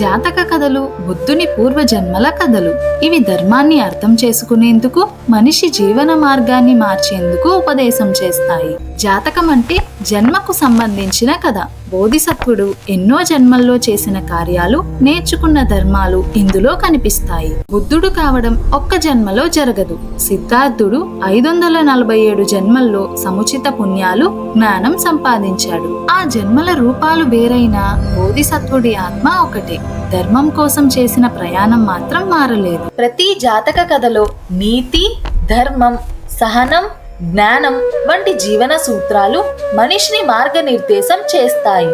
జాతక కథలు బుద్ధుని పూర్వజన్మల కథలు. ఇవి ధర్మాన్ని అర్థం చేసుకునేందుకు మనిషి జీవన మార్గాన్ని మార్చేందుకు ఉపదేశం చేస్తాయి. జాతకం అంటే జన్మకు సంబంధించిన కథ. బోధిసత్వుడు ఎన్నో జన్మల్లో చేసిన కార్యాలు నేర్చుకున్న ధర్మాలు ఇందులో కనిపిస్తాయి. బుద్ధుడు కావడం ఒక్క జన్మలో జరగదు. సిద్ధార్థుడు ఐదు వందల నలభై ఏడు జన్మల్లో సముచిత పుణ్యాలు జ్ఞానం సంపాదించాడు. ఆ జన్మల రూపాలు వేరైనా బోధిసత్వుడి ఆత్మ ఒకటే. ధర్మం కోసం చేసిన ప్రయాణం మాత్రం మారలేదు. ప్రతి జాతక కథలో నీతి ధర్మం సహనం జ్ఞానం వంటి జీవన సూత్రాలు మనిషిని మార్గనిర్దేశం చేస్తాయి.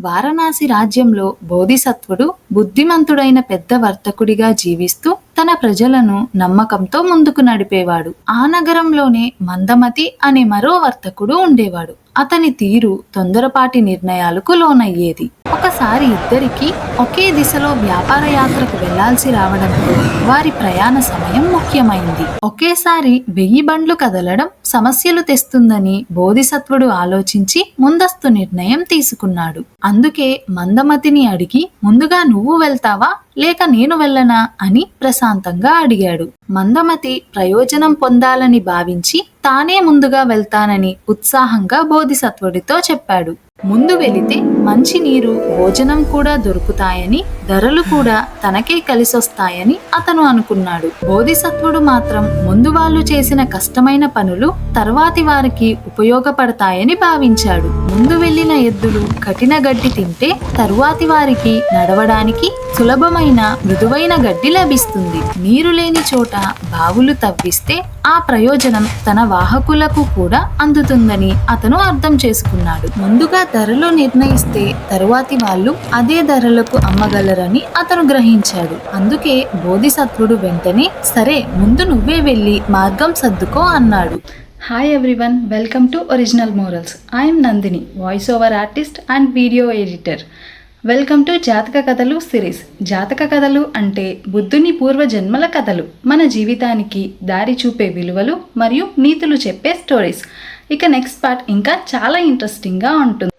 వారణాసి రాజ్యంలో బోధిసత్వుడు బుద్ధిమంతుడైన పెద్ద వర్తకుడిగా జీవిస్తూ తన ప్రజలను నమ్మకంతో ముందుకు నడిపేవాడు. ఆ నగరంలోనే మందమతి అనే మరో వర్తకుడు ఉండేవాడు. అతని తీరు తొందరపాటి నిర్ణయాలకు లోనయ్యేది. ఒకసారి ఇద్దరికి ఒకే దిశలో వ్యాపార యాత్రకు వెళ్ళాల్సి రావడంతో వారి ప్రయాణ సమయం ముఖ్యమైంది. ఒకేసారి వెయ్యి బండ్లు కదలడం సమస్యలు తెస్తుందని బోధిసత్వుడు ఆలోచించి ముందస్తు నిర్ణయం తీసుకున్నాడు. అందుకే మందమతిని అడిగి ముందుగా నువ్వు వెళ్తావా? లేక నేను వెళ్ళనా అని ప్రశాంతంగా అడిగాడు. మందమతి ప్రయోజనం పొందాలని భావించి తానే ముందుగా వెళ్తానని ఉత్సాహంగా బోధిసత్వుడితో చెప్పాడు. ముందు వెళితే మంచి నీరు భోజనం కూడా దొరుకుతాయని ధరలు కూడా తనకే కలిసొస్తాయని అతను అనుకున్నాడు. బోధిసత్వుడు మాత్రం ముందు వాళ్ళు చేసిన కష్టమైన పనులు తర్వాతి వారికి ఉపయోగపడతాయని భావించాడు. ముందు వెళ్ళిన ఎద్దులు కఠిన గడ్డి తింటే తరువాతి వారికి నడవడానికి సులభమైన మృదువైన గడ్డి లభిస్తుంది. నీరు లేని చోట బావులు తవ్విస్తే ఆ ప్రయోజనం తన వాహకులకు కూడా అందుతుందని అతను అర్థం చేసుకున్నాడు. ముందుగా ధరలు నిర్ణయిస్తే తరువాతి వాళ్ళు అదే ధరలకు అమ్మగలరని అతను గ్రహించాడు. అందుకే బోధిసత్వుడు వెంటనే సరే ముందు నువ్వే వెళ్ళి మార్గం సర్దుకో అన్నాడు. Hi everyone welcome to original morals I'm Nandini voice over artist and video editor welcome to Jataka కథలు సిరీస్ జాతక కథలు అంటే బుద్ధుని పూర్వజన్మల కథలు. మన జీవితానికి దారి చూపే విలువలు మరియు నీతులు చెప్పే స్టోరీస్ ఇక నెక్స్ట్ పార్ట్ ఇంకా చాలా ఇంట్రెస్టింగ్గా ఉంటుంది.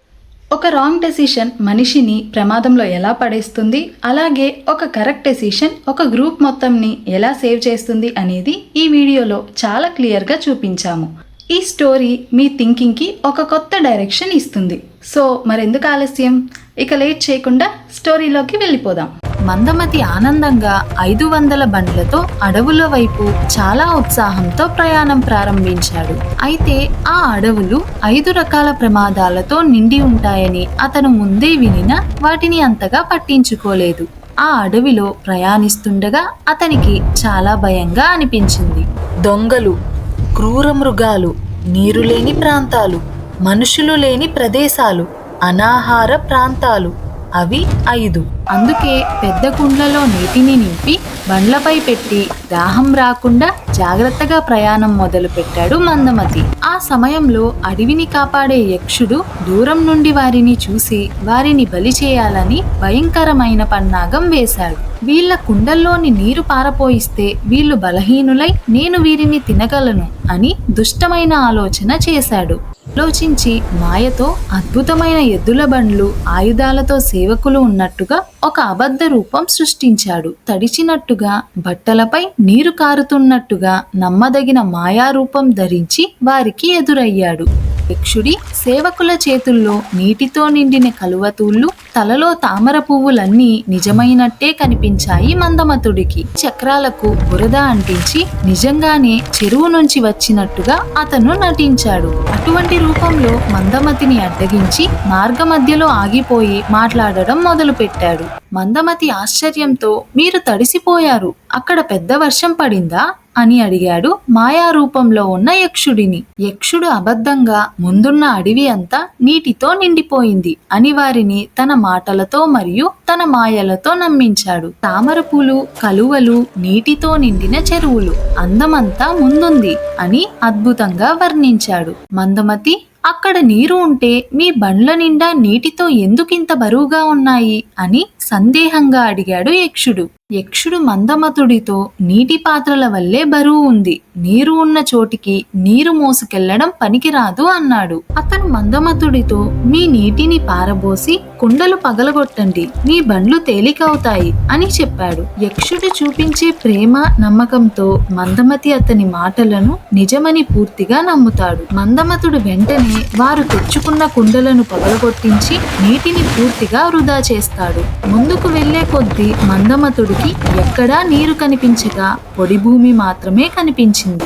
ఒక రాంగ్ డెసిషన్ మనిషిని ప్రమాదంలో ఎలా పడేస్తుంది? అలాగే ఒక కరెక్ట్ డెసిషన్ ఒక గ్రూప్ మొత్తంని ఎలా సేవ్ చేస్తుంది అనేది ఈ వీడియోలో చాలా క్లియర్గా చూపించాము. ఈ స్టోరీ మీ థింకింగ్కి ఒక కొత్త డైరెక్షన్ ఇస్తుంది. సో మరెందుకు ఆలస్యం? ఇక లేట్ చేయకుండా స్టోరీలోకి వెళ్ళిపోదాం. మందమతి ఆనందంగా ఐదు వందల బండ్లతో అడవుల వైపు చాలా ఉత్సాహంతో ప్రయాణం ప్రారంభించాడు. అయితే ఆ అడవులు ఐదు రకాల ప్రమాదాలతో నిండి ఉంటాయని అతను ముందే వినిన వాటిని అంతగా పట్టించుకోలేదు. ఆ అడవిలో ప్రయాణిస్తుండగా అతనికి చాలా భయంగా అనిపించింది. దొంగలు క్రూర మృగాలు నీరు లేని ప్రాంతాలు మనుషులు లేని ప్రదేశాలు అనాహార ప్రాంతాలు అవి ఐదు. అందుకే పెద్ద కుండ్లలో నీటిని నింపి బండ్లపై పెట్టి దాహం రాకుండా జాగ్రత్తగా ప్రయాణం మొదలు పెట్టాడు మందమతి. ఆ సమయంలో అడవిని కాపాడే యక్షుడు దూరం నుండి వారిని చూసి వారిని బలి చేయాలని భయంకరమైన పన్నాగం వేశాడు. వీళ్ళ కుండల్లోని నీరు పారపోయిస్తే వీళ్ళు బలహీనులై నేను వీరిని తినగలను అని దుష్టమైన ఆలోచన చేశాడు. ఆలోచించి మాయతో అద్భుతమైన ఎద్దుల బండ్లు ఆయుధాలతో సేవకులు ఉన్నట్టుగా ఒక అబద్ధ రూపం సృష్టించాడు. తడిచినట్టుగా బట్టలపై నీరు కారుతున్నట్టుగా నమ్మదగిన మాయారూపం ధరించి వారికి ఎదురయ్యాడు. యక్షుడి సేవకుల చేతుల్లో నీటితో నిండిన కలువతూళ్ళు తలలో తామర పువ్వులన్నీ నిజమైనట్టే కనిపించాయి మందమతుడికి. చక్రాలకు బురద అంటించి నిజంగానే చెరువు నుంచి వచ్చినట్టుగా అతను నటించాడు. అటువంటి రూపంలో మందమతిని అడ్డగించి మార్గమధ్యలో ఆగిపోయి మాట్లాడడం మొదలుపెట్టాడు. మందమతి ఆశ్చర్యంతో మీరు తడిసిపోయారు. అక్కడ పెద్ద వర్షం పడిందా? అని అడిగాడు. మాయా రూపంలో ఉన్న యక్షుడిని. యక్షుడు అబద్ధంగా ముందున్న అడవి అంతా నీటితో నిండిపోయింది. అని వారిని తన మాటలతో మరియు తన మాయలతో నమ్మించాడు. తామరపూలు కలువలు నీటితో నిండిన చెరువులు. అందమంతా ముందుంది అని అద్భుతంగా వర్ణించాడు. మందమతి అక్కడ నీరు ఉంటే మీ బండ్ల నిండా నీటితో ఎందుకింత బరువుగా ఉన్నాయి అని సందేహంగా అడిగాడు యక్షుడు. యక్షుడు మందమతుడితో నీటి పాత్రల వల్లే బరువు ఉంది. నీరు ఉన్న చోటికి నీరు మోసుకెళ్ళడం పనికిరాదు అన్నాడు. అతను మందమతుడితో మీ నీటిని పారబోసి కుండలు పగలగొట్టండి. మీ బండ్లు తేలికవుతాయి అని చెప్పాడు. యక్షుడు చూపించే ప్రేమ నమ్మకంతో మందమతి అతని మాటలను నిజమని పూర్తిగా నమ్ముతాడు. మందమతుడు వెంటనే వారు తెచ్చుకున్న కుండలను పగలగొట్టించి నీటిని పూర్తిగా వృధా చేస్తాడు. ముందుకు వెళ్ళే కొద్దీ మందమతుడికి ఎక్కడా నీరు కనిపించగా పొడి భూమి మాత్రమే కనిపించింది.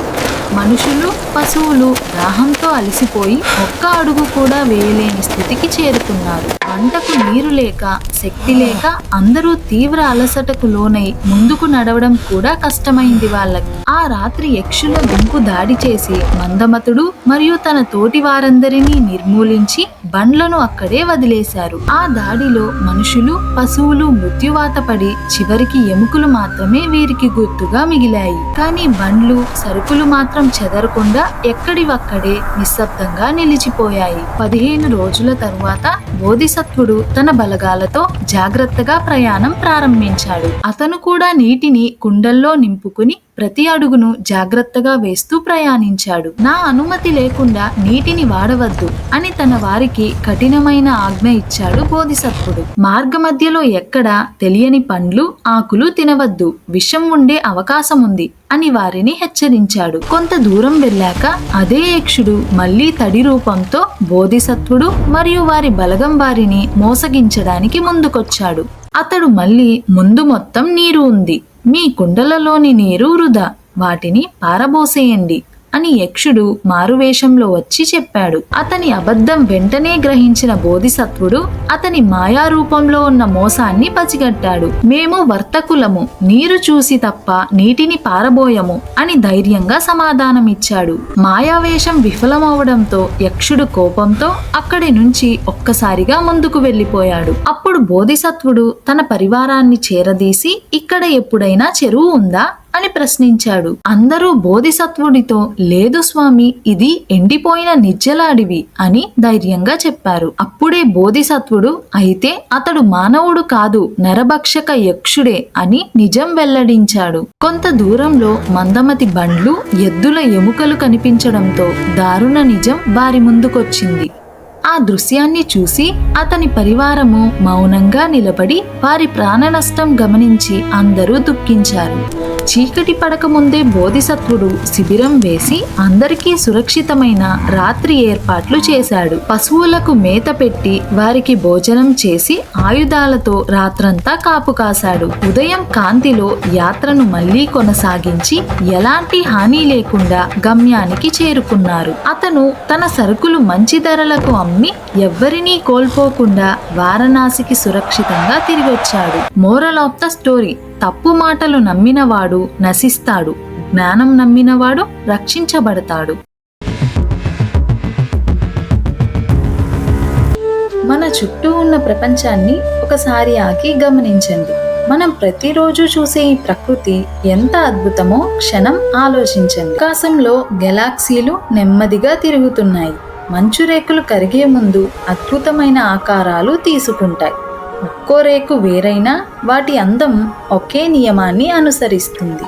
మనుషులు పశువులు దాహంతో అలసిపోయి ఒక్క అడుగు కూడా వేయలేని స్థితికి చేరుకున్నారు పంటకు నీరు లేక శక్తి లేక అందరూ తీవ్ర అలసటకు లోనై ముందుకు నడవడం కూడా కష్టమైంది వాళ్ళకి. ఆ రాత్రి యక్షుల గుంపు దాడి చేసి మందమతుడు మరియు తన తోటి వారందరినీ నిర్మూలించి బండ్లను అక్కడే వదిలేశారు. ఆ దాడిలో మనుషులు పశువులు మృత్యువాత పడి చివరికి ఎముకలు మాత్రమే వీరికి గుర్తుగా మిగిలాయి. కానీ బండ్లు సరుకులు మాత్రం చెదరకుండా ఎక్కడివక్కడే నిశ్శబ్దంగా నిలిచిపోయాయి. పదిహేను రోజుల తరువాత బోధిసత్వుడు తన బలగాలతో జాగ్రత్తగా ప్రయాణం ప్రారంభించాడు. అతను కూడా నీటిని కుండల్లో నింపుకుని ప్రతి అడుగును జాగ్రత్తగా వేస్తూ ప్రయాణించాడు. నా అనుమతి లేకుండా నీటిని వాడవద్దు అని తన వారికి కఠినమైన ఆజ్ఞ ఇచ్చాడు బోధిసత్వుడు మార్గ మధ్యలో ఎక్కడ తెలియని పండ్లు ఆకులు తినవద్దు. విషం ఉండే అవకాశం ఉంది అని వారిని హెచ్చరించాడు. కొంత దూరం వెళ్ళాక అదే యక్షుడు మళ్ళీ తడి రూపంతో బోధిసత్వుడు మరియు వారి బలగం వారిని మోసగించడానికి ముందుకొచ్చాడు. అతడు మళ్ళీ ముందు మొత్తం నీరు ఉంది. మీ కుండలలోని నీరు వృధా. వాటిని పారబోసేయండి. అని యక్షుడు మారువేషంలో వచ్చి చెప్పాడు. అతని అబద్ధం వెంటనే గ్రహించిన బోధిసత్వుడు అతని మాయా రూపంలో ఉన్న మోసాన్ని పసిగట్టాడు. మేము వర్తకులము నీరు చూసి తప్ప నీటిని పారబోయము అని ధైర్యంగా సమాధానమిచ్చాడు. మాయావేషం విఫలమవడంతో యక్షుడు కోపంతో అక్కడి నుంచి ఒక్కసారిగా ముందుకు వెళ్ళిపోయాడు. అప్పుడు బోధిసత్వుడు తన పరివారాన్ని చేరదీసి ఇక్కడ ఎప్పుడైనా చెరువు ఉందా? అని ప్రశ్నించాడు. అందరూ బోధిసత్వుడితో లేదు స్వామి ఇది ఎండిపోయిన నిజ్జలాడివి అని ధైర్యంగా చెప్పారు. అప్పుడే బోధిసత్వుడు అయితే అతడు మానవుడు కాదు నరభక్షక యక్షుడే అని నిజం వెల్లడించాడు. కొంత దూరంలో మందమతి బండ్లు ఎద్దుల ఎముకలు కనిపించడంతో దారుణ నిజం వారి ముందుకొచ్చింది. ఆ దృశ్యాన్ని చూసి అతని పరివారము మౌనంగా నిలబడి వారి ప్రాణ నష్టం గమనించి అందరూ దుఃఖించారు. చీకటి పడక ముందే బోధిసత్వుడు శిబిరం వేసి అందరికీ సురక్షితమైన రాత్రి ఏర్పాట్లు చేశాడు. పశువులకు మేత పెట్టి వారికి భోజనం చేసి ఆయుధాలతో రాత్రంతా కాపు కాశాడు. ఉదయం కాంతిలో యాత్రను మళ్ళీ కొనసాగించి ఎలాంటి హాని లేకుండా గమ్యానికి చేరుకున్నారు. అతను తన సరుకులు మంచి ధరలకు అమ్మి ఎవ్వరినీ కోల్పోకుండా వారణాసికి సురక్షితంగా తిరిగొచ్చాడు. Moral of the story. తప్పు మాటలు నమ్మినవాడు నశిస్తాడు. జ్ఞానం నమ్మినవాడు రక్షించబడతాడు. మన చుట్టూ ఉన్న ప్రపంచాన్ని ఒకసారి ఆకి గమనించండి. మనం ప్రతిరోజు చూసే ఈ ప్రకృతి ఎంత అద్భుతమో క్షణం ఆలోచించండి. ఆకాశంలో గెలాక్సీలు నెమ్మదిగా తిరుగుతున్నాయి. మంచు రేకులు కరిగే ముందు అద్భుతమైన ఆకారాలు తీసుకుంటాయి. ఒక్కో రేకు వేరైనా వాటి అందం ఒకే నియమాన్ని అనుసరిస్తుంది.